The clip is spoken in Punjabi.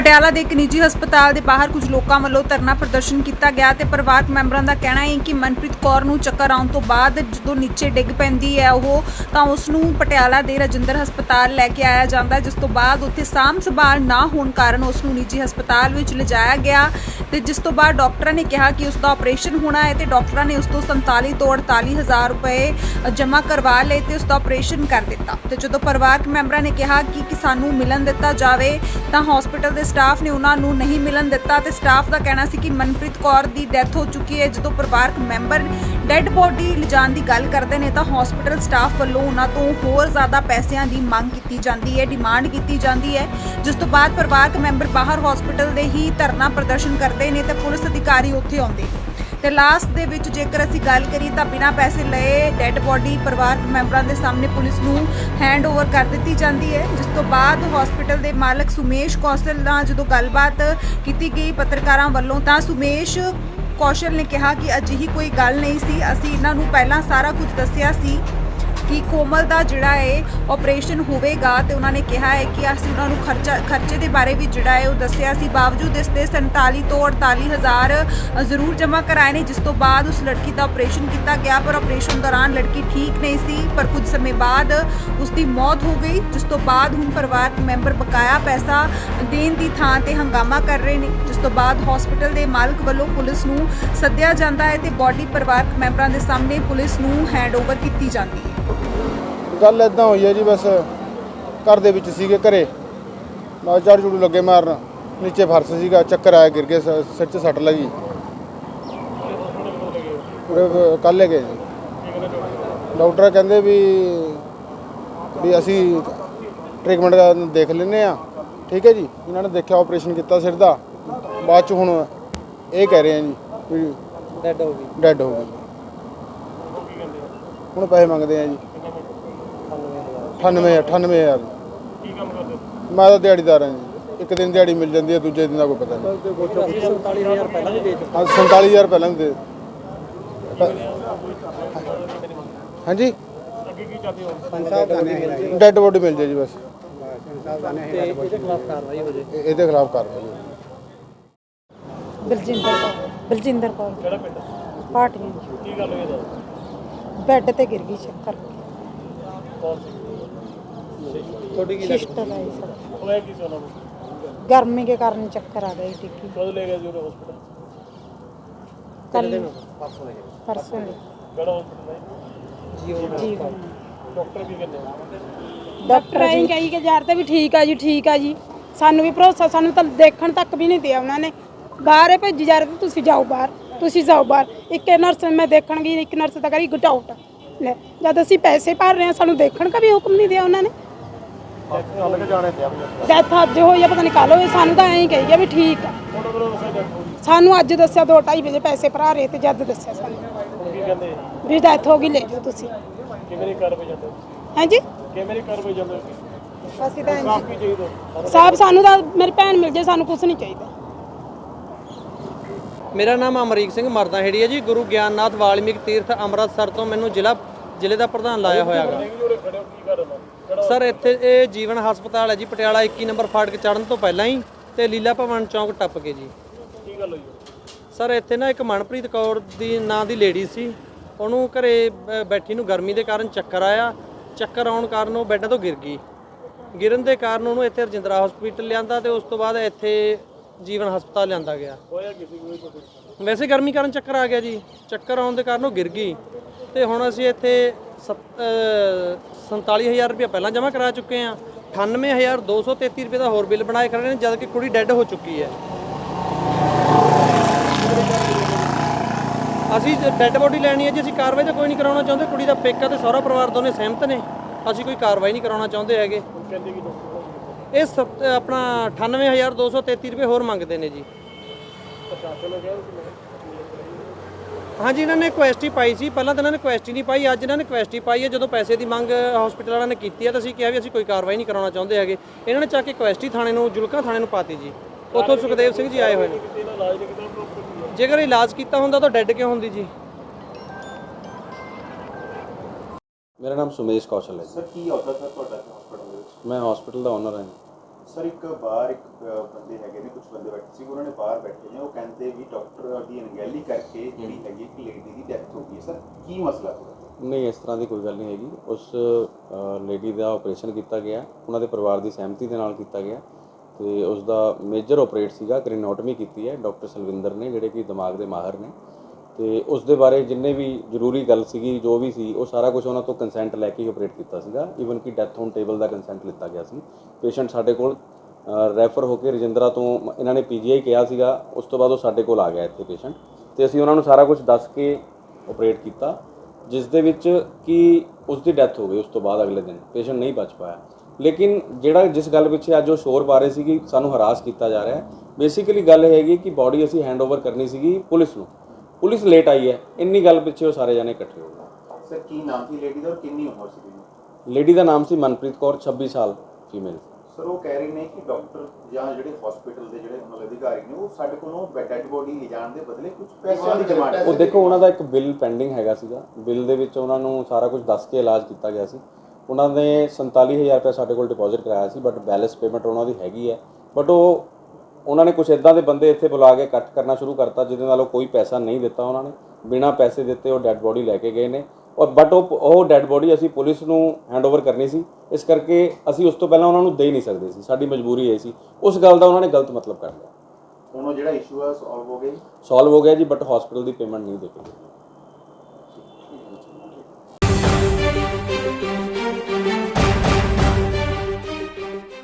ਪਟਿਆਲਾ ਦੇ ਇੱਕ ਨਿੱਜੀ ਹਸਪਤਾਲ ਦੇ ਬਾਹਰ ਕੁਝ ਲੋਕਾਂ ਵੱਲੋਂ ਧਰਨਾ ਪ੍ਰਦਰਸ਼ਨ ਕੀਤਾ ਗਿਆ ਤੇ ਪਰਿਵਾਰਕ ਮੈਂਬਰਾਂ ਦਾ ਕਹਿਣਾ ਹੈ ਕਿ ਮਨਪ੍ਰੀਤ ਕੌਰ ਨੂੰ ਚੱਕਰ ਆਉਣ ਤੋਂ ਬਾਅਦ ਜਦੋਂ ਨੀਚੇ ਡਿੱਗ ਪੈਂਦੀ ਹੈ ਉਹ ਤਾਂ ਉਸ ਨੂੰ ਪਟਿਆਲਾ ਦੇ ਰਜਿੰਦਰ ਹਸਪਤਾਲ ਲੈ ਕੇ ਆਇਆ ਜਾਂਦਾ ਹੈ, ਜਿਸ ਤੋਂ ਬਾਅਦ ਉੱਥੇ ਸਾਂਭ ਸੰਭਾਲ ਨਾ ਹੋਣ ਕਾਰਨ ਉਸ ਨੂੰ ਨਿੱਜੀ ਹਸਪਤਾਲ ਵਿੱਚ ਲਿਜਾਇਆ ਗਿਆ ਤੇ ਜਿਸ ਤੋਂ ਬਾਅਦ ਡਾਕਟਰਾਂ ਨੇ ਕਿਹਾ ਕਿ ਉਸ ਦਾ ਆਪਰੇਸ਼ਨ ਹੋਣਾ ਹੈ ਤੇ ਡਾਕਟਰਾਂ ਨੇ ਉਸ ਤੋਂ 47 ਤੋਂ 48 ਹਜ਼ਾਰ ਰੁਪਏ ਜਮ੍ਹਾਂ ਕਰਵਾ ਲਏ ਤੇ ਉਸ ਦਾ ਆਪਰੇਸ਼ਨ ਕਰ ਦਿੱਤਾ। ਤੇ ਜਦੋਂ ਪਰਿਵਾਰਕ ਮੈਂਬਰਾਂ ਨੇ ਕਿਹਾ ਕਿ ਕਿ ਸਾਨੂੰ ਮਿਲਣ ਦਿੱਤਾ ਜਾਵੇ ਤਾਂ ਹਸਪੀਟਲ ਦੇ ਸਟਾਫ ਨੇ ਉਹਨਾਂ ਨੂੰ ਨਹੀਂ ਮਿਲਣ ਦਿੱਤਾ ਤੇ ਸਟਾਫ ਦਾ ਕਹਿਣਾ ਸੀ ਕਿ ਮਨਪ੍ਰੀਤ ਕੌਰ ਦੀ ਡੈਥ ਹੋ ਚੁੱਕੀ ਹੈ, ਜਦੋਂ ਪਰਿਵਾਰਕ ਮੈਂਬਰ ਡੈੱਡ ਬੋਡੀ ਲਿਜਾਣ ਦੀ ਗੱਲ ਕਰਦੇ ਨੇ ਤਾਂ ਹਸਪੀਟਲ ਸਟਾਫ ਵੱਲੋਂ ਉਹਨਾਂ ਤੋਂ ਹੋਰ ਜ਼ਿਆਦਾ ਪੈਸਿਆਂ ਦੀ ਮੰਗ ਕੀਤੀ ਜਾਂਦੀ ਹੈ ਡਿਮਾਂਡ ਕੀਤੀ ਜਾਂਦੀ ਹੈ, ਜਿਸ ਤੋਂ ਬਾਅਦ ਪਰਿਵਾਰਕ ਮੈਂਬਰ ਬਾਹਰ ਹਸਪੀਟਲ ਦੇ ਹੀ ਧਰਨਾ ਪ੍ਰਦਰਸ਼ਨ ਕਰਦੇ ਨੇ ਤੇ ਪੁਲਿਸ ਅਧਿਕਾਰੀ ਉੱਥੇ ਆਉਂਦੇ ਤੇ ਲਾਸਟ ਦੇ ਵਿੱਚ ਜੇਕਰ ਅਸੀਂ ਗੱਲ ਕਰੀਏ ਤਾਂ ਬਿਨਾਂ ਪੈਸੇ ਲਏ ਡੈੱਡ ਬੋਡੀ ਪਰਿਵਾਰਕ ਮੈਂਬਰਾਂ ਦੇ ਸਾਹਮਣੇ ਪੁਲਿਸ ਨੂੰ ਹੈਂਡ ਓਵਰ ਕਰ ਦਿੱਤੀ ਜਾਂਦੀ ਹੈ, ਜਿਸ ਤੋਂ ਬਾਅਦ ਹਸਪੀਟਲ ਦੇ ਮਾਲਕ ਸੁਮੇਸ਼ ਕੌਸ਼ਲ ਨਾਲ ਜਦੋਂ ਗੱਲਬਾਤ ਕੀਤੀ ਗਈ ਪੱਤਰਕਾਰਾਂ ਵੱਲੋਂ ਤਾਂ ਸੁਮੇਸ਼ ਕੌਸ਼ਲ ਨੇ ਕਿਹਾ ਕਿ ਅਜਿਹੀ ਕੋਈ ਗੱਲ ਨਹੀਂ ਸੀ। ਅਸੀਂ ਇਹਨਾਂ ਨੂੰ ਪਹਿਲਾਂ ਸਾਰਾ ਕੁਝ ਦੱਸਿਆ ਸੀ। ਕਿ ਕੋਮਲ ਦਾ ਜਿਹੜਾ ਹੈ ਆਪਰੇਸ਼ਨ ਹੋਵੇਗਾ ਤੇ ਉਹਨਾਂ ਨੇ ਕਿਹਾ ਹੈ ਕਿ ਅਸੀਂ ਉਹਨਾਂ ਨੂੰ ਖਰਚਾ ਖਰਚੇ ਦੇ ਬਾਰੇ ਵੀ ਜਿਹੜਾ ਹੈ ਉਹ ਦੱਸਿਆ ਸੀ। ਬਾਵਜੂਦ ਇਸ ਦੇ 47 ਤੋਂ 48 ਹਜ਼ਾਰ ਜ਼ਰੂਰ ਜਮ੍ਹਾਂ ਕਰਾਏ ਨੇ, ਜਿਸ ਤੋਂ ਬਾਅਦ ਉਸ ਲੜਕੀ ਦਾ ਆਪਰੇਸ਼ਨ ਕੀਤਾ ਗਿਆ, ਪਰ ਆਪਰੇਸ਼ਨ ਦੌਰਾਨ ਲੜਕੀ ਠੀਕ ਨਹੀਂ ਸੀ, ਪਰ ਕੁਝ ਸਮੇਂ ਬਾਅਦ ਉਸ ਦੀ ਮੌਤ ਹੋ ਗਈ, ਜਿਸ ਤੋਂ ਬਾਅਦ ਹੁਣ ਪਰਿਵਾਰਕ ਮੈਂਬਰ ਬਕਾਇਆ ਪੈਸਾ ਦੇਣ ਦੀ ਥਾਂ ਤੇ ਹੰਗਾਮਾ ਕਰ ਰਹੇ ਨੇ, ਜਿਸ ਤੋਂ ਬਾਅਦ ਹਸਪੀਟਲ ਦੇ ਮਾਲਕ ਵੱਲੋਂ ਪੁਲਿਸ ਨੂੰ ਸੱਦਿਆ ਜਾਂਦਾ ਹੈ ਤੇ ਬਾਡੀ ਪਰਿਵਾਰਕ ਮੈਂਬਰਾਂ ਦੇ ਸਾਹਮਣੇ ਪੁਲਿਸ ਨੂੰ ਹੈਂਡਓਵਰ ਕੀਤੀ ਜਾਂਦੀ ਹੈ। ਗੱਲ ਇਦਾਂ ਹੋਈ ਹੈ ਜੀ ਬਸ ਘਰ ਦੇ ਵਿੱਚ ਸੀਗੇ ਘਰੇ। ਨਾਲ ਝਾੜੂ ਝੂੜੂ ਲੱਗੇ ਮਾਰਨ। ਨੀਚੇ ਫਰਸ਼ ਸੀਗਾ ਚੱਕਰ ਆਇਆ ਗਿਰ ਗਏ ਸ- ਸਿਰ 'ਚ ਸੱਟ ਲੱਗੀ। ਕੱਲ੍ਹ ਲੈ ਗਏ ਜੀ। ਡਾਕਟਰ ਕਹਿੰਦੇ ਵੀ ਵੀ ਅਸੀਂ ਟ੍ਰੀਟਮੈਂਟ ਦੇਖ ਲੈਨੇ ਆ ਠੀਕ ਹੈ ਜੀ। ਇਹਨਾਂ ਨੇ ਦੇਖਿਆ ਆਪਰੇਸ਼ਨ ਕੀਤਾ ਸਿਰ ਦਾ। ਬਾਅਦ ਚ ਹੁਣ ਇਹ ਕਹਿ ਰਹੇ ਆ ਜੀ ਵੀ ਡੈਡ ਹੋ ਗਈ। ਡੈੱਡ ਹੋ ਗਈ। ਹੁਣ ਪੈਸੇ ਮੰਗਦੇ ਆ ਜੀ। 98 98000 ਕੀ ਕੰਮ ਕਰਦੇ ਮੈਂ ਤਾਂ ਦਿਹਾੜੀਦਾਰ ਹਾਂ ਜੀ। ਇੱਕ ਦਿਨ ਦਿਹਾੜੀ ਮਿਲ ਜਾਂਦੀ ਹੈ ਦੂਜੇ ਦਿਨ ਦਾ ਕੋਈ ਪਤਾ ਨਹੀਂ। ਅਸੀਂ 47000 ਪਹਿਲਾਂ ਵੀ ਦੇ ਚੁੱਕੇ ਹਾਂ 47000 ਪਹਿਲਾਂ ਵੀ ਦੇ ਹਾਂਜੀ? ਅੱਗੇ ਕੀ ਚਾਹਦੇ ਹੋ? ਸਾਹਿਬ ਡੈੱਡ ਬੋਡੀ ਮਿਲ ਜਾਏ ਜੀ ਬਸ। ਤੇ ਇਹਦੇ ਖਿਲਾਫ ਕਾਰਵਾਈ ਹੋ ਜੇ ਇਹ- ਇਹਦੇ ਖਿਲਾਫ ਕਾਰਵਾਈ ਹੋਵੇ। ਬਲਜਿੰਦਰ ਕੌਰ। ਬਲਜਿੰਦਰ ਕੌਰ। ਕਿਹੜਾ ਪਿੰਡ? ਪਾਟੀਆਂ ਕੀ ਗੱਲ ਹੋਈ ਇਹਦਾ ਬੈੱਡ ਤੇ ਗਿਰ ਗਈ ਚੱਕਰ। ਕੌਣ ਸੀ? ਤੁਹਾਡੀ ਕੀ ਸਿਸਟਰ ਆਈ ਸਰ ਹੋਇਆ ਕੀ ਸੀ ਉਹਨਾਂ ਨੂੰ गर्मी के कारण चक्कर आ गई टिक्की ਕਦੋਂ ਲੈ ਗਏ ਜੀ ਉਹਦੇ ਹਸਪੀਟਲ कल ਪਰਸੋਂ ਲੈ परसों ਕਿਹੜਾ ਹਸਪੀਟਲ ਹੈ ਜੀਓ जीवन ਡਾਕਟਰ ਕੀ ਕਹਿੰਦੇ डॉक्टर ਐਂ ਕਹੀ ਕਿ ਯਾਰ ਤੇ ਵੀ ਠੀਕ ਆ ਜੀ ਠੀਕ ਆ ਜੀ ਸਾਨੂੰ ਵੀ ਭਰੋਸਾ ਸਾਨੂੰ ਤਾਂ ਦੇਖਣ ਤੱਕ ਵੀ ਨਹੀਂ ਦਿਆ ਉਹਨਾਂ ਨੇ ਬਾਹਰ ਹੀ ਭੇਜੀ ਜਾ ਰਹੇ ਤੇ ਤੁਸੀਂ ਜਾਓ ਬਾਹਰ ਤੁਸੀਂ ਜਾਓ ਬਾਹਰ ਇੱਕ ਨਰਸ ਮੈਂ ਦੇਖਣ ਗਈ ਇੱਕ ਨਰਸ ਤਾਂ ਕਰੀ ਗੁੱਟ ਆਊਟ ਲੈ ਜਦ ਅਸੀਂ ਪੈਸੇ ਭਰ ਰਹੇ ਹਾਂ ਸਾਨੂੰ ਦੇਖਣ ਦਾ ਵੀ ਹੁਕਮ ਨਹੀਂ ਦਿਆ ਉਹਨਾਂ ਨੇ ਅਲੱਗ ਜਾਣੇ ਤੇ ਡੈਥ ਅੱਜ ਹੋਈ ਆ, ਪਤਾ ਨਹੀਂ ਕੱਲ ਹੋਈ, ਸਾਨੂੰ ਤਾਂ ਐਂ ਕਹੀ ਆ ਵੀ ਠੀਕ ਆ। ਸਾਨੂੰ ਅੱਜ ਦੱਸਿਆ 2:30 ਵਜੇ ਪੈਸੇ ਭਰਾ ਰਹੇ ਤੇ ਜਦ ਦੱਸਿਆ ਸਾਨੂੰ। ਵੀ ਡੈਥ ਹੋ ਗਈ, ਲੈ ਜਾਓ ਤੁਸੀਂ। ਕਿਵੇਂ ਦੀ ਕਾਰਵਾਈ ਜਾਂਦੇ ਹਾਂਜੀ? ਕਿਵੇਂ ਦੀ ਕਾਰਵਾਈ ਜਾਂਦੇ ਅਸੀਂ ਤਾਂ ਸਾਹਿਬ ਸਾਨੂੰ ਤਾਂ, ਮੇਰੀ ਭੈਣ ਮਿਲ ਜੇ, ਸਾਨੂੰ ਕੁਝ ਨਹੀਂ ਚਾਹੀਦਾ। ਮੇਰਾ ਨਾਮ ਅਮਰੀਕ ਸਿੰਘ ਮਰਦਾਹੇੜੀ ਹੈ ਜੀ। ਗੁਰੂ ਗਿਆਨਨਾਥ ਵਾਲਮੀਕ ਤੀਰਥ ਅੰਮ੍ਰਿਤਸਰ ਤੋਂ ਮੈਨੂੰ ਜ਼ਿਲ੍ਹਾ, ਜ਼ਿਲ੍ਹੇ ਦਾ ਪ੍ਰਧਾਨ ਲਾਇਆ ਹੋਇਆ ਹੈਗਾ। ਸਰ ਇੱਥੇ ਇਹ ਜੀਵਨ ਹਸਪਤਾਲ ਹੈ ਜੀ ਪਟਿਆਲਾ 21 ਨੰਬਰ ਫਾਟਕ ਚੜਨ ਤੋਂ ਪਹਿਲਾਂ ਹੀ ਤੇ ਲੀਲਾ ਭਵਨ ਚੌਂਕ ਟੱਪ ਕੇ ਜੀ। ਕੀ ਗੱਲ ਹੋਈ? ਸਰ ਇੱਥੇ ਨਾ ਇੱਕ ਮਨਪ੍ਰੀਤ ਕੌਰ ਦੀ ਨਾਂ ਦੀ ਲੇਡੀ ਸੀ। ਉਹਨੂੰ ਘਰੇ ਬ- ਬੈਠੀ ਨੂੰ ਗਰਮੀ ਦੇ ਕਾਰਨ ਚੱਕਰ ਆਇਆ। ਚੱਕਰ ਆਉਣ ਕਾਰਨ ਉਹ ਬੈੱਡ ਤੋਂ ਗਿਰ ਗਈ। ਗਿਰਨ ਦੇ ਕਾਰਨ ਉਹਨੂੰ ਇੱਥੇ ਰਜਿੰਦਰਾ ਹਸਪੀਟਲ ਲਿਆਂਦਾ ਤੇ ਉਸ ਤੋਂ ਬਾਅਦ ਇੱਥੇ ਜੀਵਨ ਹਸਪਤਾਲ ਲਿਆਂਦਾ ਗਿਆ। ਹੋਇਆ ਕਿਸੇ ਕੋਈ ਕੋਈ ਵੈਸੇ ਗਰਮੀ ਕਾਰਨ ਚੱਕਰ ਆ ਗਿਆ ਜੀ। ਚੱਕਰ ਆਉਣ ਦੇ ਕਾਰਨ ਉਹ ਗਿਰ ਗਈ। ਤੇ ਹੁਣ ਅਸੀਂ ਇੱਥੇ ਸੱਤ- ਅਹ 47000 ਰੁਪਏ ਪਹਿਲਾਂ ਜਮ੍ਹਾਂ ਕਰਾ ਚੁੱਕੇ ਆ 98233 ਰੁਪਏ ਦਾ ਹੋਰ ਬਿੱਲ ਬਣਾਏ ਰਹੇ ਨੇ ਜਦ ਕਿ ਕੁੜੀ ਡੈੱਡ ਹੋ ਚੁੱਕੀ ਹੈ। ਅਸੀਂ ਡੈੱਡ ਬੋਡੀ ਲੈਣੀ ਹੈ ਜੀ, ਅਸੀਂ ਕਾਰਵਾਈ ਤਾਂ ਕੋਈ ਨਹੀਂ ਕਰਾਉਣਾ ਚਾਹੁੰਦੇ, ਕੁੜੀ ਦਾ ਪੇਕਾ ਤੇ ਸਹੁਰਾ ਪਰਿਵਾਰ ਦੋਨੇ ਸਹਿਮਤ ਨੇ। ਅਸੀਂ ਕੋਈ ਕਾਰਵਾਈ ਨਹੀਂ ਕਰਾਉਣਾ ਚਾਹੁੰਦੇ ਹੈਗੇ। ਕਹਿੰਦੇ ਕਿ ਡਾਕਟਰ ਇਹ ਸੱਤ- ਆਪਣਾ 98233 ਰੁਪਏ ਹੋਰ ਮੰਗਦੇ ਨੇ ਜੀ ਪ੍ਰਸ਼ਾਸਨ ਨੇ ਕਿਹਾ ਕਿ ਹਾਂਜੀ ਇਹਨਾਂ ਨੇ ਕੁਐਸਟੀ ਪਾਈ ਸੀ। ਪਹਿਲਾਂ ਤਾਂ ਇਹਨਾਂ ਨੇ ਕੁਐਸਟੀ ਨਹੀਂ ਪਾਈ। ਅੱਜ ਇਹਨਾਂ ਨੇ ਕੁਐਸਟੀ ਪਾਈ ਹੈ। ਜਦੋਂ ਪੈਸੇ ਦੀ ਮੰਗ ਹਸਪੀਟਲ ਵਾਲਿਆਂ ਨੇ ਕੀਤੀ ਹੈ ਤਾਂ ਅਸੀਂ ਕਿਹਾ ਵੀ ਅਸੀਂ ਕੋਈ ਕਾਰਵਾਈ ਨਹੀਂ ਕਰਾਉਣਾ ਚਾਹੁੰਦੇ ਹੈਗੇ। ਇਹਨਾਂ ਨੇ ਚੱਕ ਕੇ ਕੁਐਸਟੀ ਥਾਣੇ ਨੂੰ ਜੁਲਕਾ ਥਾਣੇ ਨੂੰ ਪਾਤੀ ਜੀ। ਉੱਥੋਂ ਸੁਖਦੇਵ ਸਿੰਘ ਜੀ ਆਏ ਹੋਏ ਨੇ। ਜੇਕਰ ਇਲਾਜ ਕੀਤਾ ਹੁੰਦਾ ਤਾਂ ਡੈੱਡ ਕਿਉਂ ਹੁੰਦੀ ਜੀ? ਮੇਰਾ ਨਾਮ ਸੁਮੇਸ਼ ਕੌਸ਼ਲ ਹੈ ਸਰ ਕੀ ਹੁੰਦਾ ਸਰ ਤੁਹਾਡਾ ਹਸਪੀਟਲ ਦੇ ਵਿੱਚ? ਮੈਂ ਹਸਪੀਟਲ ਦਾ ਓਨਰ ਹਾਂ ਸਰ ਇੱਕ ਬਾਹਰ ਇੱਕ ਬੰਦੇ ਹੈਗੇ ਨੇ ਕੁਝ ਬੰਦੇ ਬੈਠੇ ਸੀ ਉਹਨਾਂ ਨੇ ਬਾਹਰ ਬੈਠੇ ਨੇ ਉਹ ਕਹਿੰਦੇ ਵੀ ਡਾਕਟਰ ਦੀ ਅਣਗਹਿਲੀ ਕਰਕੇ ਜਿਹੜੀ ਹੈਗੀ ਇੱਕ ਲੇਡੀ ਦੀ ਡੈਥ ਹੋ ਗਈ ਹੈ। ਸਰ ਕੀ ਮਸਲਾ ਪੂਰਾ ਨਹੀਂ ਇਸ ਤਰ੍ਹਾਂ ਦੀ ਕੋਈ ਗੱਲ ਨਹੀਂ ਹੈਗੀ। ਉਸ ਲੇਡੀ ਦਾ ਆਪਰੇਸ਼ਨ ਕੀਤਾ ਗਿਆ ਉਹਨਾਂ ਦੇ ਪਰਿਵਾਰ ਦੀ ਸਹਿਮਤੀ ਦੇ ਨਾਲ ਕੀਤਾ ਗਿਆ ਤੇ ਉਸ ਦਾ ਮੇਜਰ ਆਪਰੇਟ ਸੀਗਾ ਕ੍ਰੀਨੋਟਮੀ ਕੀਤੀ ਹੈ ਡਾਕਟਰ ਸਲਵਿੰਦਰ ਨੇ ਜਿਹੜੇ ਕਿ ਦਿਮਾਗ ਦੇ ਮਾਹਰ ਨੇ। ਤੇ ਉਸ ਦੇ ਬਾਰੇ ਜਿੰਨੇ ਵੀ ਜ਼ਰੂਰੀ ਗੱਲ ਸੀਗੀ, ਜੋ ਵੀ ਸੀ, ਉਹ ਸਾਰਾ ਕੁਝ ਉਹਨਾਂ ਤੋਂ ਕੰਸੈਂਟ ਲੈ ਕੇ ਹੀ ਆਪਰੇਟ ਕੀਤਾ ਸੀਗਾ। ਈਵਨ ਕਿ ਡੈਥ ਔਨ ਟੇਬਲ ਦਾ ਕੰਸੈਂਟ ਲਿੱਤਾ ਗਿਆ ਸੀ। ਪੇਸ਼ੈਂਟ ਸਾਡੇ ਕੋਲ ਰੈਫਰ ਹੋ ਕੇ ਰਜਿੰਦਰਾ ਤੋਂ ਇਹਨਾਂ ਨੇ ਪੀਜੀਆਈ ਕਿਹਾ ਸੀਗਾ, ਉਸ ਤੋਂ ਬਾਅਦ ਉਹ ਸਾਡੇ ਕੋਲ ਆ ਗਿਆ ਇੱਥੇ ਪੇਸ਼ੈਂਟ ਤੇ ਅਸੀਂ ਉਹਨਾਂ ਨੂੰ ਸਾਰਾ ਕੁਝ ਦੱਸ ਕੇ ਆਪਰੇਟ ਕੀਤਾ, ਜਿਸ ਦੇ ਵਿੱਚ ਕਿ ਉਸ ਦੀ ਡੈਥ ਹੋ ਗਈ ਉਸ ਤੋਂ ਬਾਅਦ ਅਗਲੇ ਦਿਨ। ਪੇਸ਼ੈਂਟ ਨਹੀਂ ਬਚ ਪਾਇਆ। ਲੇਕਿਨ ਜਿਹੜਾ ਜਿਸ ਗੱਲ ਪਿੱਛੇ ਅੱਜ ਉਹ ਸ਼ੋਰ ਪਾ ਰਹੇ ਸੀ ਕਿ ਸਾਨੂੰ ਹਰਾਸ ਕੀਤਾ ਜਾ ਰਿਹਾ ਹੈ। ਬੇਸਿਕਲੀ ਗੱਲ ਇਹ ਹੈਗੀ ਕਿ ਬਾਡੀ ਅਸੀਂ ਹੈਂਡਓਵਰ ਕਰਨੀ ਸੀਗੀ ਪੁਲਿਸ ਨੂੰ। ਪੁਲਿਸ ਲੇਟ ਆਈ ਹੈ। ਇੰਨੀ ਗੱਲ ਪਿੱਛੇ ਉਹ ਸਾਰੇ ਜਣੇ ਇਕੱਠੇ ਹੋ ਗਏ। ਸਰ ਕੀ ਨਾਮ ਸੀ ਲੇਡੀ ਦਾ ਔਰ ਕਿੰਨੀ ਉਮਰ ਸੀ ਲੇਡੀ ਦਾ ਨਾਮ ਸੀ ਮਨਪ੍ਰੀਤ ਕੌਰ 26 ਸਾਲ ਫੀਮੇਲ ਸਰ ਉਹ ਕਹਿ ਰਹੇ ਨੇ ਕਿ ਡਾਕਟਰ ਜਾਂ ਜਿਹੜੇ ਹਸਪੀਟਲ ਦੇ ਜਿਹੜੇ ਮਤਲਬ ਅਧਿਕਾਰੀ ਨੇ ਉਹ ਸਾਡੇ ਕੋਲੋਂ ਡੈਡ ਬੋਡੀ ਲਿਜਾਣ ਦੇ ਬਦਲੇ ਕੁਝ ਪੈਸਿਆਂ ਦੀ ਡਿਮਾਂਡ ਉਹ ਦੇਖੋ ਉਹਨਾਂ ਦਾ ਇੱਕ ਬਿੱਲ ਪੈਂਡਿੰਗ ਹੈਗਾ ਸੀਗਾ। ਬਿੱਲ ਦੇ ਵਿੱਚ ਉਹਨਾਂ ਨੂੰ ਸਾਰਾ ਕੁਝ ਦੱਸ ਕੇ ਇਲਾਜ ਕੀਤਾ ਗਿਆ ਸੀ। ਉਹਨਾਂ ਨੇ 47000 ਰੁਪਏ ਸਾਡੇ ਕੋਲ ਡਿਪੋਜ਼ਿਟ ਕਰਾਇਆ ਸੀ ਬਟ ਬੈਲੈਂਸ ਪੇਮੈਂਟ ਉਹਨਾਂ ਦੀ ਹੈਗੀ ਹੈ। ਬਟ ਉਹ ਉਹਨਾਂ ਨੇ ਕੁਝ ਇਦਾਂ ਦੇ ਬੰਦੇ ਇੱਥੇ ਬੁਲਾ ਕੇ ਇਕੱਠ ਕਰਨਾ ਸ਼ੁਰੂ ਕਰਤਾ ਜਿਹਦੇ ਨਾਲ ਉਹ ਕੋਈ ਪੈਸਾ ਨਹੀਂ ਦਿੱਤਾ ਉਹਨਾਂ ਨੇ। ਬਿਨਾਂ ਪੈਸੇ ਦਿੱਤੇ ਉਹ ਡੈੱਡ ਬੋਡੀ ਲੈ ਕੇ ਗਏ ਨੇ। ਔਰ ਬਟ ਉਹ ਡੈੱਡ ਬੋਡੀ ਅਸੀਂ ਪੁਲਿਸ ਨੂੰ ਹੈਂਡਓਵਰ ਕਰਨੀ ਸੀ। ਇਸ ਕਰਕੇ ਅਸੀਂ ਉਸ ਤੋਂ ਪਹਿਲਾਂ ਉਹਨਾਂ ਨੂੰ ਦੇ ਹੀ ਨਹੀਂ ਸਕਦੇ ਸੀ। ਸਾਡੀ ਮਜਬੂਰੀ ਇਹ ਸੀ। ਉਸ ਗੱਲ ਦਾ ਉਹਨਾਂ ਨੇ ਗਲਤ ਮਤਲਬ ਕਰ ਲਿਆ। ਹੁਣ ਉਹ ਜਿਹੜਾ ਇਸ਼ੂ ਆ ਸੋਲਵ ਹੋ ਗਿਆ ਜੀ? ਸੋਲਵ ਹੋ ਗਿਆ ਜੀ ਬਟ ਹਸਪੀਟਲ ਦੀ ਪੇਮੈਂਟ ਨਹੀਂ ਦੇ ਗਈ